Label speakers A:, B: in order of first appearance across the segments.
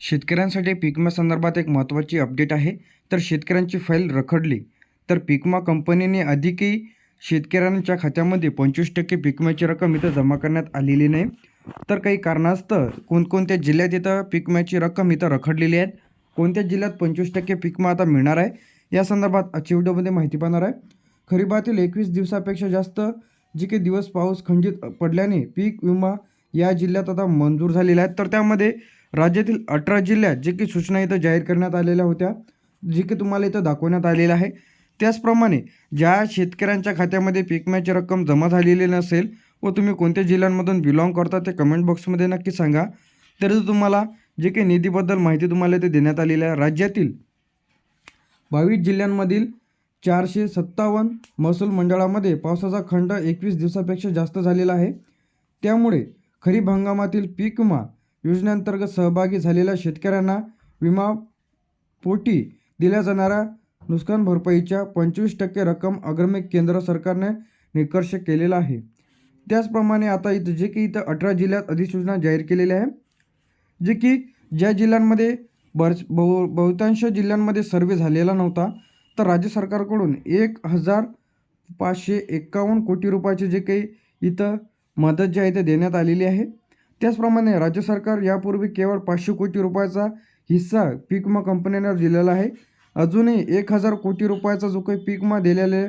A: शेतकऱ्यांसाठी पीक संदर्भात एक महत्त्वाची अपडेट आहे. तर शेतकऱ्यांची फाईल रखडली. तर पीक विमा कंपनीने अधिकही शेतकऱ्यांच्या खात्यामध्ये पंचवीस टक्के पीकम्याची रक्कम इथं जमा करण्यात आलेली नाही. तर काही कारणास्तव कोणकोणत्या जिल्ह्यात इथं पीकम्याची रक्कम इथं रखडलेली आहेत कोणत्या जिल्ह्यात पंचवीस टक्के पीकमा आता मिळणार आहे? या संदर्भात आजच्या व्हिडिओमध्ये माहिती पाहणार आहे. खरीपातील एकवीस दिवसापेक्षा जास्त जे काही दिवस पाऊस खंडित पडल्याने पीक विमा या जिल्ह्यात आता मंजूर झालेला आहे. तर त्यामध्ये राज्यातील अठरा जिल्ह्यात जे की सूचना इथं जाहीर करण्यात आलेल्या होत्या जे की तुम्हाला इथं दाखवण्यात आलेलं आहे. त्याचप्रमाणे ज्या शेतकऱ्यांच्या खात्यामध्ये पीकम्याची रक्कम जमा झालेली नसेल व तुम्ही कोणत्या जिल्ह्यांमधून बिलॉंग करता ते कमेंट बॉक्समध्ये नक्की सांगा. तर तुम्हाला जे काही निधीबद्दल माहिती तुम्हाला इथे देण्यात आलेली आहे. राज्यातील बावीस जिल्ह्यांमधील चारशे सत्तावन्न महसूल मंडळामध्ये पावसाचा खंड एकवीस दिवसापेक्षा जास्त झालेला आहे. त्यामुळे खरीप हंगामातील पीक विमा योजनेअंतर्गत सहभागी झालेल्या शेतकऱ्यांना विमा पोटी दिल्या जाणाऱ्या नुकसान भरपाईच्या पंचवीस टक्के रक्कम अग्रमी केंद्र सरकारने निकर्ष केलेला आहे. त्याचप्रमाणे आता इथं जे की इथं अठरा जिल्ह्यात अधिसूचना जाहीर केलेली आहे जे की ज्या जिल्ह्यांमध्ये बरेच बहु बहुतांश जिल्ह्यांमध्ये सर्वे झालेला नव्हता तर राज्य सरकारकडून एक हजार पाचशे एक्कावन्न कोटी रुपयाचे जे काही इथं मदत जी आहे ते देण्यात आलेली आहे. त्याचप्रमाणे राज्य सरकार यापूर्वी केवळ पाचशे कोटी रुपयाचा हिस्सा पीक विमा कंपन्यांना दिलेला आहे. अजूनही एक हजार कोटी रुपयाचा जो काही पीक विमा दिलेले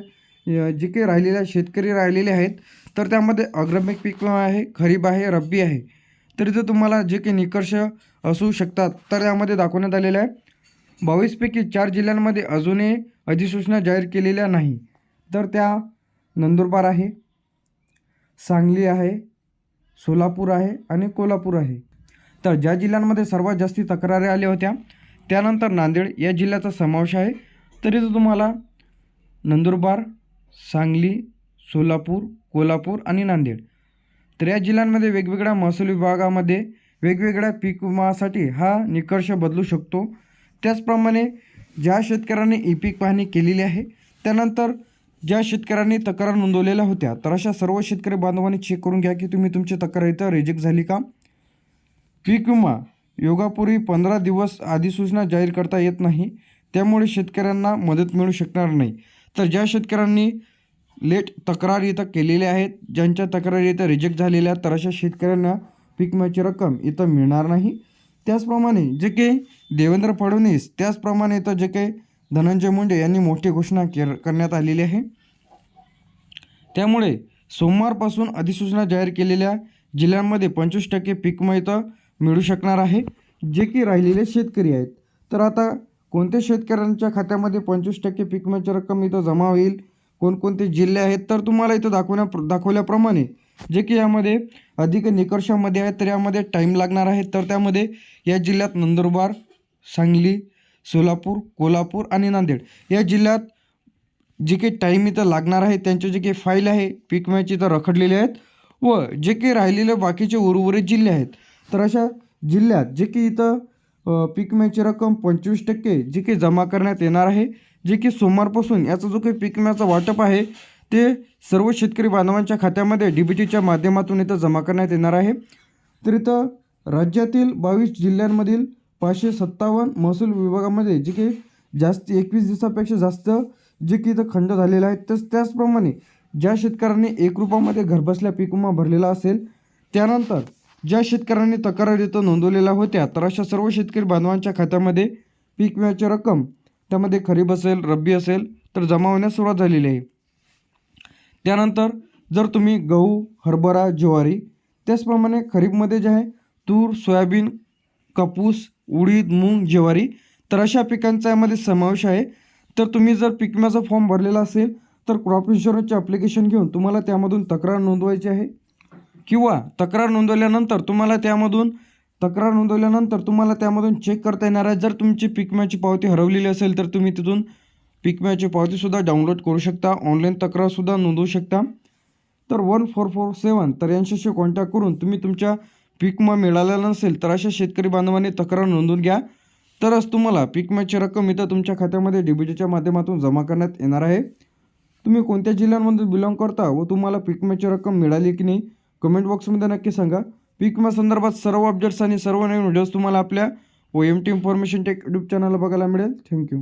A: जे काही राहिलेले शेतकरी राहिलेले आहेत तर त्यामध्ये अग्रमिक पीक विमा आहे खरीप आहे रब्बी आहे. तरी जर तुम्हाला जे काही निकर्ष असू शकतात तर त्यामध्ये दाखवण्यात आलेलं आहे. बावीसपैकी चार जिल्ह्यांमध्ये अजूनही अधिसूचना जाहीर केलेल्या नाही. तर त्या नंदुरबार आहे सांगली आहे सोलापूर आहे आणि कोल्हापूर आहे. तर ज्या जिल्ह्यांमध्ये सर्वात जास्ती तक्रारी आल्या होत्या त्यानंतर नांदेड या जिल्ह्याचा समावेश आहे. तरी इथं तुम्हाला नंदुरबार सांगली सोलापूर कोल्हापूर आणि नांदेड. तर या जिल्ह्यांमध्ये वेगवेगळ्या महसूल विभागामध्ये वेगवेगळ्या पीक विमासाठी हा निकर्ष बदलू शकतो. त्याचप्रमाणे ज्या शेतकऱ्यांनी ई पीक पाहणी केलेली आहे त्यानंतर ज्या शेतकऱ्यांनी तक्रार नोंदवलेल्या होत्या तर अशा सर्व शेतकरी बांधवांनी चेक करून घ्या की तुम्ही तुमची तक्रार इथं रिजेक्ट झाली का? पीक विमा योगापूर्वी पंधरा दिवस अधिसूचना जाहीर करता येत नाही त्यामुळे शेतकऱ्यांना मदत मिळू शकणार नाही. तर ज्या शेतकऱ्यांनी लेट तक्रार इथं केलेल्या आहेत ज्यांच्या तक्रारी इथं रिजेक्ट झालेल्या तर अशा शेतकऱ्यांना पीक विम्याची रक्कम इथं मिळणार नाही. त्याचप्रमाणे जे काही देवेंद्र फडणवीस त्याचप्रमाणे इथं जे काही धनंजय मुंडे यांनी मोठी घोषणा केर करण्यात आलेली आहे. त्यामुळे सोमवारपासून अधिसूचना जाहीर केलेल्या जिल्ह्यांमध्ये पंचवीस टक्के पीक इथं मिळू शकणार आहे. जे की राहिलेले शेतकरी आहेत. तर आता कोणत्या शेतकऱ्यांच्या खात्यामध्ये पंचवीस टक्के पीक रक्कम इथं जमा होईल? कोणकोणते जिल्हे आहेत? तर तुम्हाला इथं दाखवण्या दाखवल्याप्रमाणे जे की यामध्ये अधिक निकर्षामध्ये आहेत तर यामध्ये टाईम लागणार आहे. तर त्यामध्ये या जिल्ह्यात नंदुरबार सांगली सोलापूर कोल्हापूर आणि नांदेड. या जिल्ह्यात जे काही टाईम इथं लागणार आहे त्यांचे जे काही फाईल आहे पीक विम्याची इथं रखडलेले आहेत व जे काही राहिलेले बाकीचे उर्वरित जिल्हे आहेत. तर अशा जिल्ह्यात जे की इथं पीक विम्याची रक्कम पंचवीस टक्के जी काही जमा करण्यात येणार आहे जे की सोमवारपासून याचा जो काही पीक विम्याचा वाटप आहे ते सर्व शेतकरी बांधवांच्या खात्यामध्ये डी बी टीच्या माध्यमातून इथं जमा करण्यात येणार आहे. तर इथं राज्यातील बावीस जिल्ह्यांमधील पाचशे सत्तावन्न महसूल विभागामध्ये जे काही जास्त एकवीस दिवसापेक्षा जास्त जे की इथं खंड झालेला आहे तस त्याचप्रमाणे ज्या शेतकऱ्यांनी एक रुपयामध्ये घरबसल्या पीक विमा भरलेला असेल त्यानंतर ज्या शेतकऱ्यांनी तक्रार इथं नोंदवलेल्या होत्या तर अशा सर्व शेतकरी बांधवांच्या खात्यामध्ये पीक विम्याची रक्कम त्यामध्ये खरीप असेल रब्बी असेल तर जमा होण्यास सुरुवात झालेली आहे. त्यानंतर जर तुम्ही गहू हरभरा ज्वारी त्याचप्रमाणे खरीपमध्ये जे आहे तूर सोयाबीन कापूस उडीद मूग ज्वारी तर अशा पिकांचा यामध्ये समावेश आहे. तर तुम्ही जर पीक विम्याचा फॉर्म भरलेला असेल तर क्रॉप इन्शुरन्सचे ॲप्लिकेशन घेऊन तुम्हाला त्यामधून तक्रार नोंदवायची आहे. किंवा तक्रार नोंदवल्यानंतर तुम्हाला त्यामधून तक्रार नोंदवल्यानंतर तुम्हाला त्यामधून चेक करता येणार आहे. जर तुमची पीक विम्याची पावती हरवलेली असेल तर तुम्ही तिथून पीक विम्याची पावतीसुद्धा डाउनलोड करू शकता. ऑनलाईन तक्रारसुद्धा नोंदवू शकता. तर वन फोर फोर सेवन तर यांच्याशी कॉन्टॅक्ट करून तुम्ही तुमच्या विमा मिळालेला नसेल तर अशा शेतकरी बांधवांनी तक्रार नोंदवून घ्या. तरच तुम्हाला पीक विम्याची रक्कम इथं तुमच्या खात्यामध्ये डी माध्यमातून जमा करण्यात येणार आहे. तुम्ही कोणत्या जिल्ह्यांमधून बिलॉंग करता व तुम्हाला पीक विम्याची रक्कम मिळाली की नाही कमेंट बॉक्समध्ये नक्की सांगा. पीक विमा संदर्भात सर्व अपडेट्स आणि सर्व नवीन व्हिडिओज तुम्हाला आपल्या O M T information tech YouTube चॅनलला बघायला मिळेल. थँक्यू